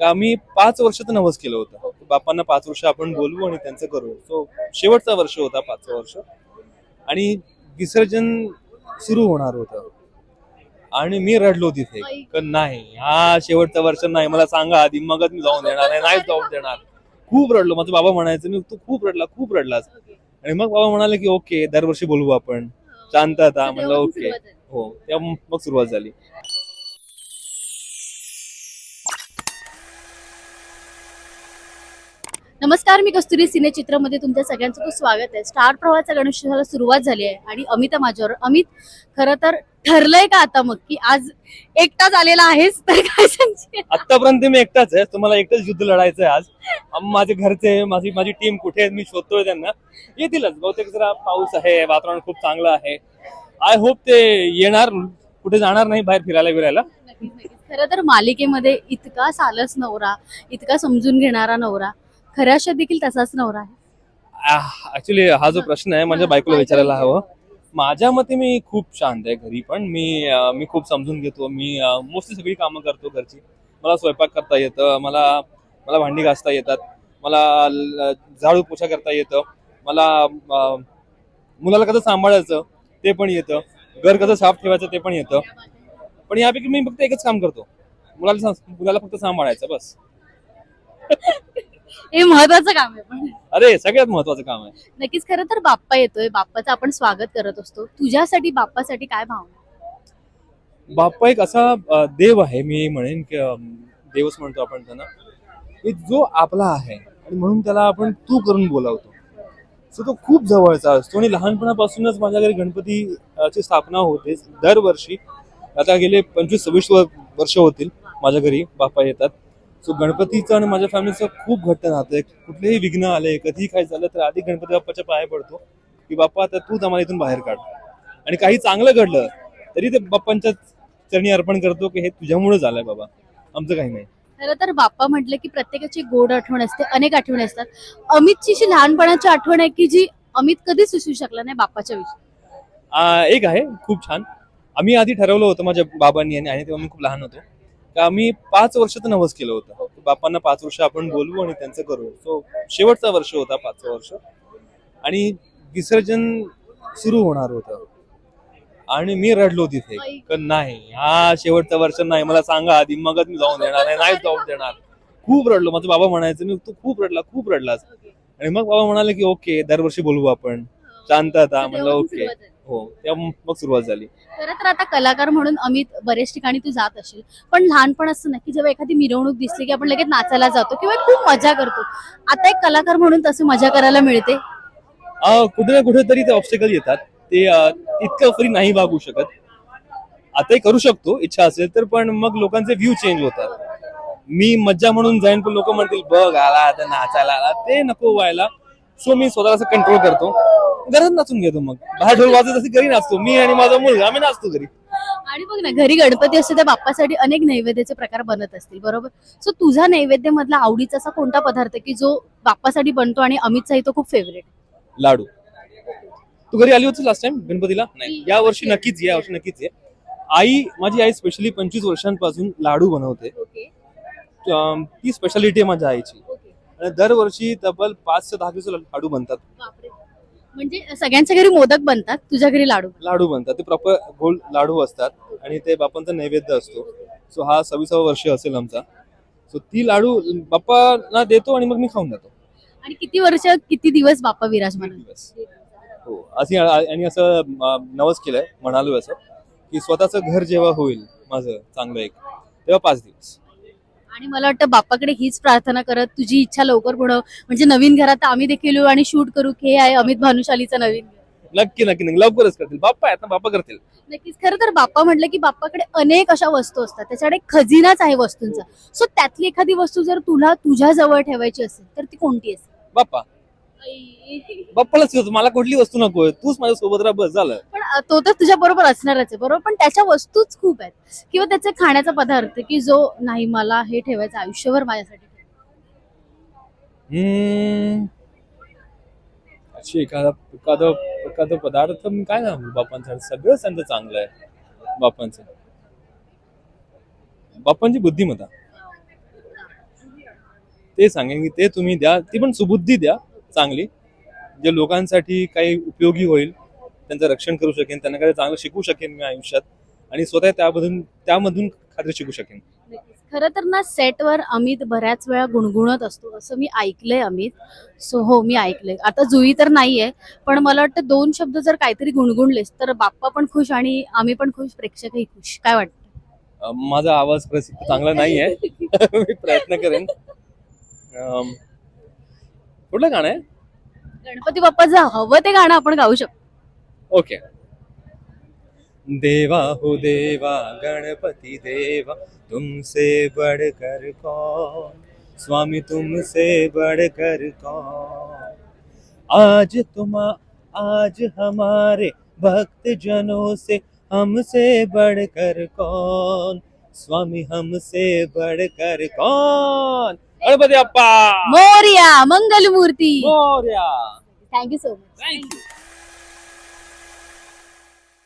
आम्ही पाच वर्ष तर नवस केलं होतं. बापांना पाच वर्ष आपण बोलवू आणि त्यांचं करू. सो शेवटचा वर्ष होता पाचवं वर्ष. आणि विसर्जन सुरू होणार होतं. आणि मी रडलो तिथे नाही हा शेवटचं वर्ष नाही. मला सांगा आधी मगच मी जाऊन देणार नाही नाहीच जाऊन देणार. खूप रडलो. माझा बाबा म्हणायचं मी तू खूप रडला खूप रडलास. आणि मग बाबा म्हणाले की ओके दरवर्षी बोलवू आपण. शांतता म्हणलं ओके. हो तेव्हा मग सुरुवात झाली. नमस्कार मी कस्तुरी सिने चित्रमध्ये तुमच्या सगळ्यांचं खूप स्वागत आहे. स्टार प्रवाहाचा गणेशोत्सवाला सुरुवात झाली आहे आणि अमित माझ्यावर अमित खरं तर ठरलंय का आता मग? की आज एकटाच आलेला आहेस तर काय सांगशील? आतापर्यंत मी एकटाच आहे तुम्हाला एकटाच युद्ध लढायचं आहे आज. माझे घरचे माझी माझी टीम कुठे आहे मी शोधतोय त्यांना. येतीलच बहुतेक जरा पाऊस आहे वातावरण खूप चांगलं आहे. आय होप ते येणार कुठे जाणार नाही बाहेर फिरायला फिरायला. खरं तर मालिकेमध्ये इतका सालस नवरा इतका समजून घेणारा नवरा खऱ्याशात देखील तसाच नवरा आहे. ऍक्च्युली हा जो प्रश्न आहे माझ्या बायकोला विचारायला हवं. माझ्या मते मी खूप शांत आहे घरी पण. मी अं, मी खूप समजून घेतो. मी मोस्टली सगळी कामं करतो घरची. मला स्वयंपाक करता येतं. मला मला भांडी घासता येतात. मला ल- झाडू पोछा करता येतं. मला अं, मुलाला कसं सांभाळायचं ते पण येतं. घर कसं साफ ठेवायचं ते पण येतं. पण यापैकी मी फक्त एकच काम करतो. मुलाला सांस- मुलाला फक्त सांभाळायचं बस. हे महत्वाचं काम आहे पण. अरे सगळ्यात महत्वाचं काम आहे. नक्कीच खरं तर बाप्पा येतोय. बाप्पाचं आपण स्वागत करत असतो. तुझ्यासाठी बाप्पासाठी काय भावना बाप्पा एक असा अ, देव आहे. मी म्हणेन की देवच म्हणतो आपण त्यांना की जो आपला आहे आणि म्हणून त्याला आपण तू करून बोलावतो. सो तो खूप जवळचा असतो आणि लहानपणापासूनच माझ्या घरी गणपतीची स्थापना होते दरवर्षी. आता गेले पंचवीस सव्वीस वर- वर्ष होतील माझ्या घरी बाप्पा येतात. सो गणपतीचं आणि माझ्या फॅमिलीचं खूप घट्ट नातं. आहे कुठलेही विघ्न आले कधीही काय झालं तर आधी गणपती बाप्पाच्या पाया पडतो. की बाप्पा आता तूच आम्हाला इथून बाहेर काढ. आणि काही चांगलं घडलं तरी ते बाप्पांच्या चरणी अर्पण करतो की हे तुझ्यामुळे झालंय बाबा. आमचं काही नाही. खरं तर बाप्पा म्हटलं की प्रत्येकाची गोड आठवण असते अनेक आठवणी असतात. अमितची जी लहानपणाची आठवण आहे की जी अमित कधीच विसरू शकला नाही बाप्पाच्या विषयी? आ, एक आहे खूप छान. आम्ही आधी ठरवलं होतं माझ्या बाबांनी आणि आणि तेव्हा मी खूप लहान होतो. आम्ही पाच वर्ष तर नवस केलं होतं. बापांना पाच वर्ष आपण बोलवू आणि त्यांचं करू. सो शेवटचा वर्ष होता पाचवं वर्ष. आणि विसर्जन सुरू होणार होतं. आणि मी रडलो तिथे नाही हा शेवटचा वर्ष नाही. मला सांगा आधी मगच मी जाऊन देणार नाही नाहीच जाऊन देणार. खूप रडलो. माझा बाबा म्हणायचं मी तू खूप रडला खूप रडलास. आणि मग बाबा म्हणाले की ओके दरवर्षी बोलवू आपण. शांतता म्हणलं ओके. हो मग सुरुवात झाली. खरं तर आता कलाकार म्हणून अमित बरेच ठिकाणी तू जात असशील पण लहानपण असतं ना की जेव्हा एखादी मिरवणूक दिसली की आपण लगेच नाचायला जातो किंवा खूप मजा करतो. आता एक कलाकार म्हणून तसं मजा करायला मिळते? अं, कुठे ना कुठेतरी ते ऑब्स्टिकल येतात. ते अं, इतकं फ्री नाही वागू शकत. आताही करू शकतो इच्छा असेल तर पण मग लोकांचे व्ह्यू चेंज होतात. मी मज्जा म्हणून जाईन पण लोक म्हणतील बघ आला आता नाचायला आला. ते नको व्हायला. सो मी स्वतःला असं कंट्रोल करतो. घरात नाचून घेतो मग. बाहेर ढोल वाजत असे घरी नाचतो. मी आणि माझा मुलगा आम्ही नाचतो घरी. आणि बघ ना घरी गणपती असते त्या बाप्पासाठी अनेक नैवेद्याचे प्रकार बनत असतील बरोबर? सो तुझा नैवेद्य मधला आवडीचा असा कोणता पदार्थ आहे की जो बाप्पासाठी बनतो आणि अमितचाही तो खूप फेवरेट लाडू. तू घरी आली होतीस लास्ट टाइम गणपतीला? नाही. या वर्षी नक्कीच ये वर्षी नक्कीच ये. आई माझी आई स्पेशली पंचवीस वर्षांपासून लाडू बनवते. ओके अं, ती स्पेशालिटी आहे माझ्या आईची. आणि दरवर्षी तब्बल पाच ते दहा किलो लाडू बनतात. म्हणजे सगळ्यांच्या घरी मोदक बनतात तुझ्या घरी लाडू? लाडू बनतात. ते प्रॉपर गोल लाडू असतात आणि ते बाप्पांचा नैवेद्य असतो. सो हा सव्वीसावा वर्ष असेल आमचा. सो ती लाडू बाप्पांना देतो आणि मग मी खाऊन जातो. आणि किती वर्ष किती दिवस बाप्पा विराजमान? दिवस. हो. असे आणि असं नवस केलंय म्हणालो असं की स्वतःचं घर जेव्हा होईल माझं चांगलं एक तेव्हा पाच दिवस. आणि मला वाटतं बाप्पाकडे हीच प्रार्थना करत तुझी इच्छा लवकर पुढं म्हणजे नवीन घरात आम्ही देखील येऊ आणि शूट करू की हे आहे अमित भानुशालीचं नवीन घर. नक्की नक्की नक्की. लवकरच करतील. बाप्पा आहेत ना बाप्पा करतील. नक्कीच. खरं तर बाप्पा म्हटलं की बाप्पाकडे अनेक अशा वस्तू असतात. त्याच्याकडे एक खजिनाच आहे वस्तूंचा. सो त्यातली एखादी वस्तू जर तुला तुझ्या जवळ ठेवायची असेल तर ती कोणती असेल? बाप्पा. बाप्पालाच मला कुठली वस्तू नकोय तूच माझ्या सोबत राहा बस झालं. तो तर तुझ्या बरोबर असणारच आहे बरोबर? पण त्याच्या वस्तूच खूप आहेत. किंवा त्याचे खाण्याचा पदार्थ की जो नाही मला हे ठेवायचं आयुष्यभर माझ्यासाठी. अशी एखादा एखादं एखादं पदार्थ मी काय सांगू बाप्पांचं सगळं त्यांचं चांगलं आहे बाप्पांचं बाप्पांची बुद्धिमत्ता. ते सांगेन की ते तुम्ही द्या ती पण सुबुद्धी द्या चांगली. जे लोकांसाठी काही उपयोगी होईल त्यांचं रक्षण करू शकेन त्यांना काही चांगलं शिकू शकेन मी आयुष्यात आणि स्वतः त्यामधून त्यामधून काहीतरी शिकू शकेन. खरं तर ना सेटवर अमित बऱ्याच वेळा गुणगुणत असतो असं मी ऐकलंय अमित. सो हो मी ऐकलंय. आता जुई तर नाहीये पण मला वाटतं दोन शब्द जर काहीतरी गुणगुणलेस तर बाप्पा पण खुश आणि आम्ही पण खुश प्रेक्षकही खुश. काय वाटतं? माझा आवाज चांगला नाही आहे मी प्रयत्न करेन. कुठलं गाणं आहे? गणपती बाप्पाचं हवं ते गाणं आपण गाऊ शकतो. ओके देवा हो देवा गणपति देवा तुमसे बढ़कर कौन? स्वामी तुमसे बढ़कर कौन? आज तुम आज हमारे भक्त जनों से हमसे बढ़कर कौन? स्वामी हमसे बढ़कर कौन? गणपती अप्पा! मौर्या मंगल मूर्ति Mangalmurti thank you so much thank you